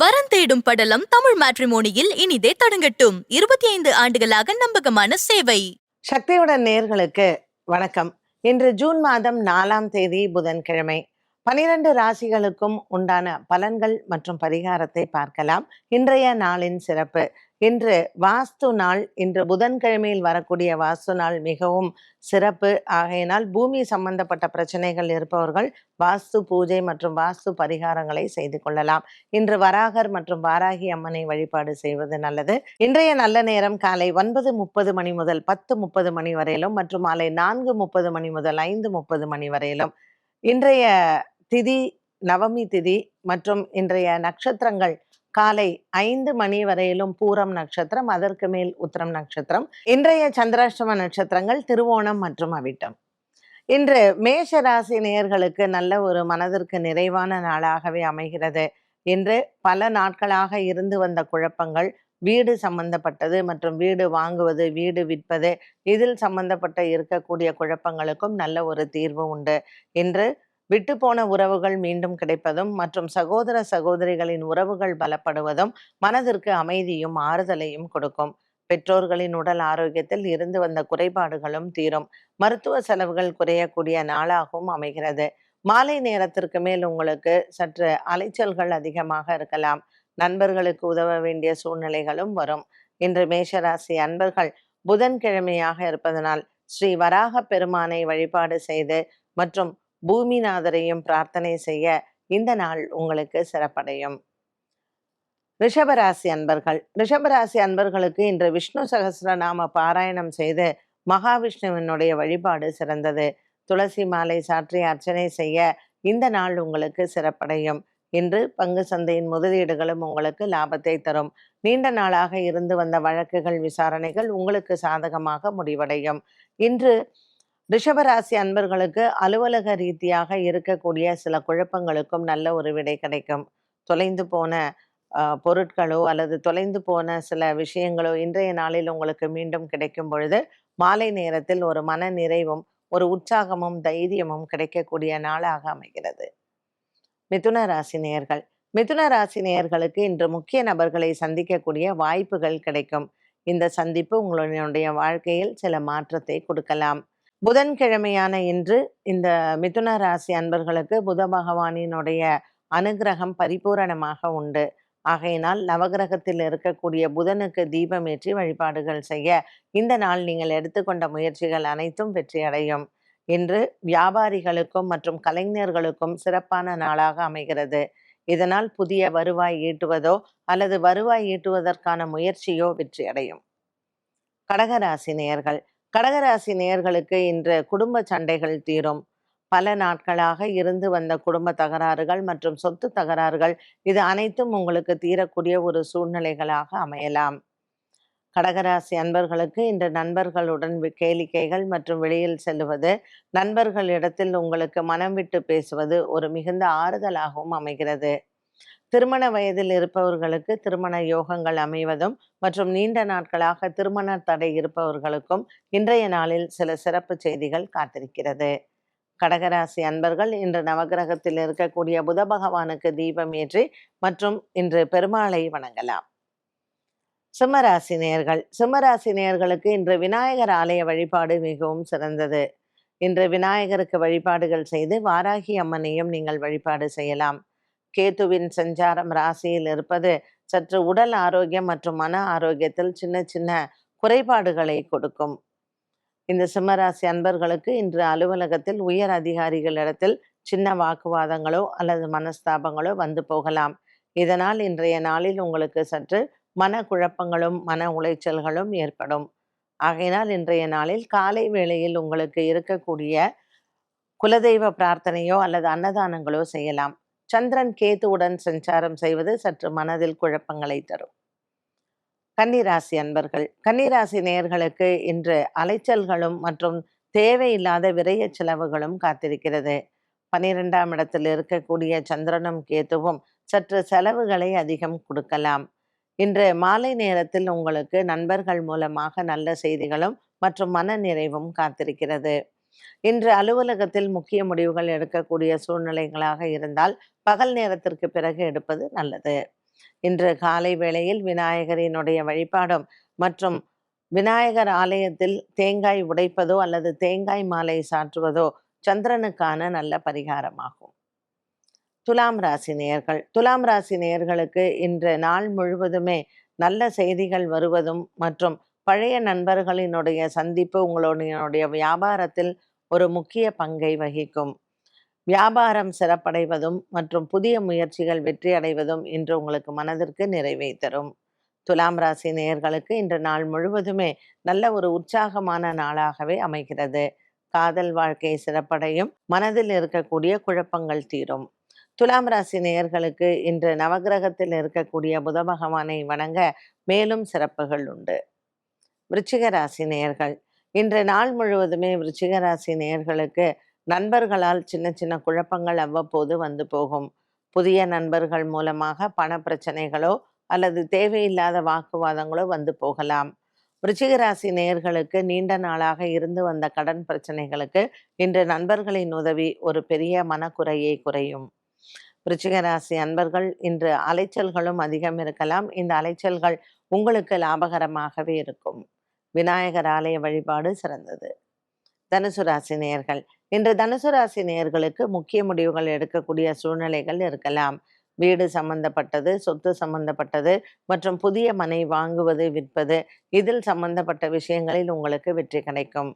வரன் தேடும் படலம் தமிழ் மேட்ரிமோனியில் இனிதே தொடங்கட்டும். இருபத்தி ஐந்து ஆண்டுகளாக நம்பகமான சேவை. சக்தியுடன் நேர்களுக்கு வணக்கம். இன்று ஜூன் மாதம் நாலாம் தேதி புதன்கிழமை. பனிரெண்டு ராசிகளுக்கும் உண்டான பலன்கள் மற்றும் பரிகாரத்தை பார்க்கலாம். இன்றைய நாளின் சிறப்பு. இன்று வாஸ்து நாள். இன்று புதன்கிழமையில் வரக்கூடிய வாஸ்து நாள் மிகவும் சிறப்பு. ஆகையினால் பூமி சம்பந்தப்பட்ட பிரச்சனைகள் இருப்பவர்கள் வாஸ்து பூஜை மற்றும் வாஸ்து பரிகாரங்களை செய்து கொள்ளலாம். இன்று வராகர் மற்றும் வாராகி அம்மனை வழிபாடு செய்வது நல்லது. இன்றைய நல்ல நேரம் காலை ஒன்பது முப்பது மணி முதல் பத்து முப்பது மணி வரையிலும் மற்றும் மாலை நான்கு முப்பது மணி முதல் ஐந்து முப்பது மணி வரையிலும். இன்றைய திதி நவமி திதி மற்றும் இன்றைய நட்சத்திரங்கள் காலை ஐந்து மணி வரையிலும் பூரம் நட்சத்திரம் அதற்கு மேல் உத்திரம் நட்சத்திரம் இன்றைய சந்திராஷ்டம நட்சத்திரங்கள் திருவோணம் மற்றும் அவிட்டம். இன்று மேஷ ராசி நேயர்களுக்கு நல்ல ஒரு மனதிற்கு நிறைவான நாளாகவே அமைகிறது. இன்று பல நாட்களாக இருந்து வந்த குழப்பங்கள் வீடு சம்பந்தப்பட்டது மற்றும் வீடு வாங்குவது வீடு விற்பது இதில் சம்பந்தப்பட்ட இருக்கக்கூடிய குழப்பங்களுக்கும் நல்ல ஒரு தீர்வு உண்டு. இன்று விட்டு போன உறவுகள் மீண்டும் கிடைப்பதும் மற்றும் சகோதர சகோதரிகளின் உறவுகள் பலப்படுவதும் மனதிற்கு அமைதியும் ஆறுதலையும் கொடுக்கும். பெற்றோர்களின் உடல் ஆரோக்கியத்தில் இருந்து வந்த குறைபாடுகளும் தீரும். மருத்துவ செலவுகள் குறையக்கூடிய நாளாகவும் அமைகிறது. மாலை நேரத்திற்கு மேல் உங்களுக்கு சற்று அலைச்சல்கள் அதிகமாக இருக்கலாம். நண்பர்களுக்கு உதவ வேண்டிய சூழ்நிலைகளும் வரும். இன்று மேஷராசி அன்பர்கள் புதன்கிழமையாக இருப்பதனால் ஸ்ரீ வராக பெருமானை வழிபாடு செய்து மற்றும் பூமிநாதரையும் பிரார்த்தனை செய்ய இந்த நாள் உங்களுக்கு சிறப்படையும். ரிஷபராசி அன்பர்கள் ரிஷபராசி அன்பர்களுக்கு இன்று விஷ்ணு சகசிரநாம பாராயணம் செய்து மகாவிஷ்ணுவினுடைய வழிபாடு சிறந்தது. துளசி மாலை சாற்றி அர்ச்சனை செய்ய இந்த நாள் உங்களுக்கு சிறப்படையும். இன்று பங்கு சந்தையின் முதலீடுகளும் உங்களுக்கு லாபத்தை தரும். நீண்ட நாளாக இருந்து வந்த வழக்குகள் விசாரணைகள் உங்களுக்கு சாதகமாக முடிவடையும். இன்று ரிஷபராசி அன்பர்களுக்கு அலுவலக ரீதியாக இருக்கக்கூடிய சில குழப்பங்களுக்கும் நல்ல ஒரு விடை கிடைக்கும். தொலைந்து போன பொருட்களோ அல்லது தொலைந்து போன சில விஷயங்களோ இன்றைய நாளில் உங்களுக்கு மீண்டும் கிடைக்கும் பொழுது மாலை நேரத்தில் ஒரு மன நிறைவும் ஒரு உற்சாகமும் தைரியமும் கிடைக்கக்கூடிய நாளாக அமைகிறது. மிதுன ராசி நேயர்கள். மிதுன ராசி நேயர்களுக்கு இன்று முக்கிய நபர்களை சந்திக்கக்கூடிய வாய்ப்புகள் கிடைக்கும். இந்த சந்திப்பு உங்களுடைய வாழ்க்கையில் சில மாற்றத்தை கொடுக்கலாம். புதன்கிழமையான இன்று இந்த மிதுன ராசி அன்பர்களுக்கு புத பகவானினுடைய அனுகிரகம் பரிபூரணமாக உண்டு. ஆகையினால் நவகிரகத்தில் இருக்கக்கூடிய புதனுக்கு தீபமேற்றி வழிபாடுகள் செய்ய இந்த நாள் நீங்கள் எடுத்துக்கொண்ட முயற்சிகள் அனைத்தும் வெற்றியடையும். இன்று வியாபாரிகளுக்கும் மற்றும் கலைஞர்களுக்கும் சிறப்பான நாளாக அமைகிறது. இதனால் புதிய வருவாய் ஈட்டுவதோ அல்லது வருவாய் ஈட்டுவதற்கான முயற்சியோ வெற்றியடையும். கடகராசி நேயர்கள் கடகராசி நேயர்களுக்கு இன்று குடும்ப சண்டைகள் தீரும். பல நாட்களாக இருந்து வந்த குடும்ப தகராறுகள் மற்றும் சொத்து தகராறுகள் இது அனைத்தும் உங்களுக்கு தீரக்கூடிய ஒரு சூழ்நிலைகளாக அமையலாம். கடகராசி அன்பர்களுக்கு இன்று நண்பர்களுடன் கேளிக்கைகள் மற்றும் வெளியில் செல்லுவது நண்பர்களிடத்தில் உங்களுக்கு மனம் விட்டு பேசுவது ஒரு மிகுந்த ஆறுதலாகவும் அமைகிறது. திருமண வயதில் இருப்பவர்களுக்கு திருமண யோகங்கள் அமைவதும் மற்றும் நீண்ட நாட்களாக திருமண தடை இருப்பவர்களுக்கும் இன்றைய நாளில் சில சிறப்பு செய்திகள் காத்திருக்கிறது. கடகராசி அன்பர்கள் இன்று நவகிரகத்தில் இருக்கக்கூடிய புத பகவானுக்கு தீபம் ஏற்றி மற்றும் இன்று பெருமாளை வணங்கலாம். சிம்மராசி நேர்கள் சிம்மராசி நேர்களுக்கு இன்று விநாயகர் ஆலய வழிபாடு மிகவும் சிறந்தது. இன்று விநாயகருக்கு வழிபாடுகள் செய்து வாராகி அம்மனையும் நீங்கள் வழிபாடு செய்யலாம். கேத்துவின் சஞ்சாரம் ராசியில் இருப்பது சற்று உடல் ஆரோக்கியம் மற்றும் மன ஆரோக்கியத்தில் சின்ன சின்ன குறைபாடுகளை கொடுக்கும். இந்த சிம்மராசி அன்பர்களுக்கு இன்று அலுவலகத்தில் உயர் அதிகாரிகளிடத்தில் சின்ன வாக்குவாதங்களோ அல்லது மனஸ்தாபங்களோ வந்து போகலாம். இதனால் இன்றைய நாளில் உங்களுக்கு சற்று மன குழப்பங்களும் மன உளைச்சல்களும் ஏற்படும். ஆகையினால் இன்றைய நாளில் காலை வேளையில் உங்களுக்கு இருக்கக்கூடிய குலதெய்வ பிரார்த்தனையோ அல்லது அன்னதானங்களோ செய்யலாம். சந்திரன் கேதுவுடன் சஞ்சாரம் செய்வது சற்று மனதில் குழப்பங்களை தரும். கன்னிராசி அன்பர்கள் கன்னிராசி நேயர்களுக்கு இன்று அலைச்சல்களும் மற்றும் தேவையில்லாத விரைய செலவுகளும் காத்திருக்கிறது. பனிரெண்டாம் இடத்தில் இருக்கக்கூடிய சந்திரனும் கேத்துவும் சற்று செலவுகளை அதிகம் கொடுக்கலாம். இன்று மாலை நேரத்தில் உங்களுக்கு நண்பர்கள் மூலமாக நல்ல செய்திகளும் மற்றும் மன நிறைவும் காத்திருக்கிறது. இன்று அலுவலகத்தில் முக்கிய முடிவுகள் எடுக்கக்கூடிய சூழ்நிலைகளாக இருந்தால் பகல் நேரத்திற்கு பிறகு எடுப்பது நல்லது. இன்று காலை வேளையில் விநாயகரினுடைய வழிபாடும் மற்றும் விநாயகர் ஆலயத்தில் தேங்காய் உடைப்பதோ அல்லது தேங்காய் மாலை சாற்றுவதோ சந்திரனுக்கான நல்ல பரிகாரமாகும். துலாம் ராசி நேயர்கள். துலாம் ராசி நேயர்களுக்கு இன்று நாள் முழுவதுமே நல்ல செய்திகள் வருவதும் மற்றும் பழைய நண்பர்களினுடைய சந்திப்பு உங்களுடைய வியாபாரத்தில் ஒரு முக்கிய பங்கை வகிக்கும். வியாபாரம் சிறப்படைவதும் மற்றும் புதிய முயற்சிகள் வெற்றி அடைவதும் இன்று உங்களுக்கு மனதிற்கு நிறைவை தரும். துலாம் ராசி நேயர்களுக்கு இன்று நாள் முழுவதுமே நல்ல ஒரு உற்சாகமான நாளாகவே அமைகிறது. காதல் வாழ்க்கை சிறப்படையும் மனதில் இருக்கக்கூடிய குழப்பங்கள் தீரும். துலாம் ராசி நேயர்களுக்கு இன்று நவகிரகத்தில் இருக்கக்கூடிய புத பகவானை வணங்க மேலும் சிறப்புகள் உண்டு. விருச்சிக ராசி நேயர்கள். இன்று நாள் முழுவதுமே விருச்சிக ராசி நேயர்களுக்கு நண்பர்களால் சின்ன சின்ன குழப்பங்கள் அவ்வப்போது வந்து போகும். புதிய நண்பர்கள் மூலமாக பண பிரச்சனைகளோ அல்லது தேவையில்லாத வாக்குவாதங்களோ வந்து போகலாம். விருச்சிகராசி நேயர்களுக்கு நீண்ட நாளாக இருந்து வந்த கடன் பிரச்சனைகளுக்கு இன்று நண்பர்களின் உதவி ஒரு பெரிய மனக்குறையை குறையும். விருச்சிகராசி அன்பர்கள் இன்று அலைச்சல்களும் அதிகம் இருக்கலாம். இந்த அலைச்சல்கள் உங்களுக்கு லாபகரமாகவே இருக்கும். விநாயகர் ஆலய வழிபாடு சிறந்தது. தனுசு ராசி நேயர்கள் இன்று தனுசு ராசி நேயர்களுக்கு முக்கிய முடிவுகள் எடுக்கக்கூடிய சூழ்நிலைகள் இருக்கலாம். வீடு சம்பந்தப்பட்டது சொத்து சம்பந்தப்பட்டது மற்றும் புதிய மனை வாங்குவது விற்பது இதில் சம்பந்தப்பட்ட விஷயங்களில் உங்களுக்கு வெற்றி கிடைக்கும்.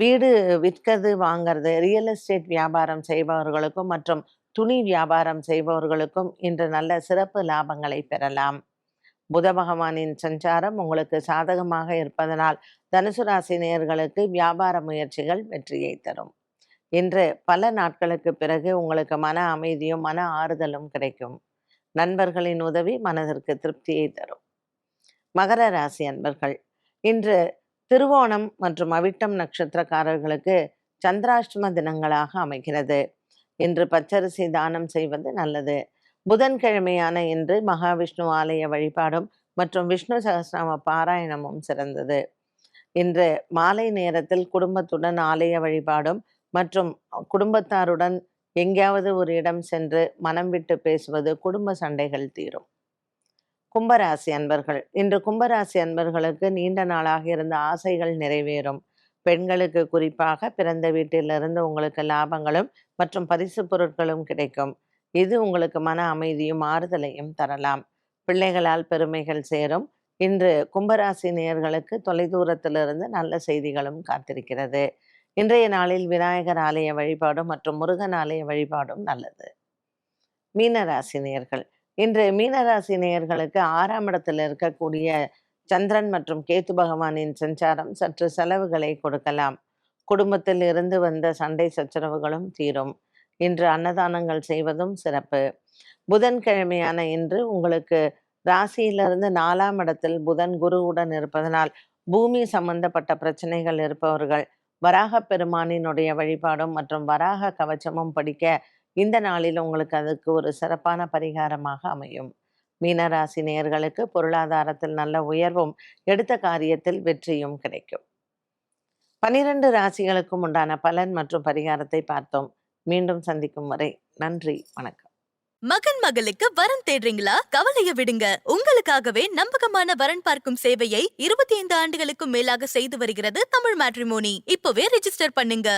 வீடு விற்கிறது வாங்கிறது ரியல் எஸ்டேட் வியாபாரம் செய்பவர்களுக்கும் மற்றும் துணி வியாபாரம் செய்பவர்களுக்கும் இன்று நல்ல சிறப்பு லாபங்களை பெறலாம். புத பகவானின் சஞ்சாரம் உங்களுக்கு சாதகமாக இருப்பதனால் தனுசு ராசி நேயர்களுக்கு வியாபார முயற்சிகள் வெற்றியை தரும். இன்று பல நாட்களுக்கு பிறகு உங்களுக்கு மன அமைதியும் மன ஆறுதலும் கிடைக்கும். நண்பர்களின் உதவி மனதிற்கு திருப்தியை தரும். மகர ராசி அன்பர்கள் இன்று திருவோணம் மற்றும் அவிட்டம் நட்சத்திரக்காரர்களுக்கு சந்திராஷ்டம தினங்களாக அமைகிறது. இன்று பச்சரிசி தானம் செய்வது நல்லது. புதன்கிழமையான இன்று மகாவிஷ்ணு ஆலய வழிபாடும் மற்றும் விஷ்ணு சகசிரநாம பாராயணமும் சிறந்தது. இன்று மாலை நேரத்தில் குடும்பத்துடன் ஆலய வழிபாடும் மற்றும் குடும்பத்தாருடன் எங்கேயாவது ஒரு இடம் சென்று மனம் விட்டு பேசுவது குடும்ப சண்டைகள் தீரும். கும்பராசி அன்பர்கள் இன்று கும்பராசி அன்பர்களுக்கு நீண்ட நாளாக இருந்த ஆசைகள் நிறைவேறும். பெண்களுக்கு குறிப்பாக பிறந்த வீட்டிலிருந்து உங்களுக்கு லாபங்களும் மற்றும் பரிசு பொருட்களும் கிடைக்கும். இது உங்களுக்கு மன அமைதியும் ஆறுதலையும் தரலாம். பிள்ளைகளால் பெருமைகள் சேரும். இன்று கும்பராசி நேயர்களுக்கு தொலைதூரத்திலிருந்து நல்ல செய்திகளும் காத்திருக்கிறது. இன்றைய நாளில் விநாயகர் ஆலய வழிபாடும் மற்றும் முருகன் ஆலய வழிபாடும் நல்லது. மீனராசி நேயர்கள். இன்று மீனராசி நேயர்களுக்கு ஆறாம் இடத்தில் இருக்கக்கூடிய சந்திரன் மற்றும் கேத்து பகவானின் சஞ்சாரம் சற்று செலவுகளை கொடுக்கலாம். குடும்பத்தில் இருந்து வந்த சண்டை சச்சரவுகளும் தீரும். இன்று அன்னதானங்கள் செய்வதும் சிறப்பு. புதன்கிழமையான இன்று உங்களுக்கு ராசியிலிருந்து நாலாம் இடத்தில் புதன் குருவுடன் இருப்பதனால் பூமி சம்பந்தப்பட்ட பிரச்சனைகள் இருப்பவர்கள் வராக பெருமானினுடைய வழிபாடும் மற்றும் வராக கவச்சமும் படிக்க இந்த நாளில் உங்களுக்கு அதுக்கு ஒரு சிறப்பான பரிகாரமாக அமையும். மீனராசி நேயர்களுக்கு பொருளாதாரத்தில் நல்ல உயர்வும் எடுத்த காரியத்தில் வெற்றியும் கிடைக்கும். பனிரெண்டு ராசிகளுக்கும் உண்டான பலன் மற்றும் பரிகாரத்தை பார்த்தோம். மீண்டும் சந்திக்கும் வரை நன்றி வணக்கம். மகன் மகளுக்கு வரன் தேடுறீங்களா? கவலைய விடுங்க. உங்களுக்காகவே நம்பகமான வரன் பார்க்கும் சேவையை இருபத்தி ஐந்து ஆண்டுகளுக்கும் மேலாக செய்து வருகிறது தமிழ் மேட்ரிமோனி. இப்பவே ரெஜிஸ்டர் பண்ணுங்க.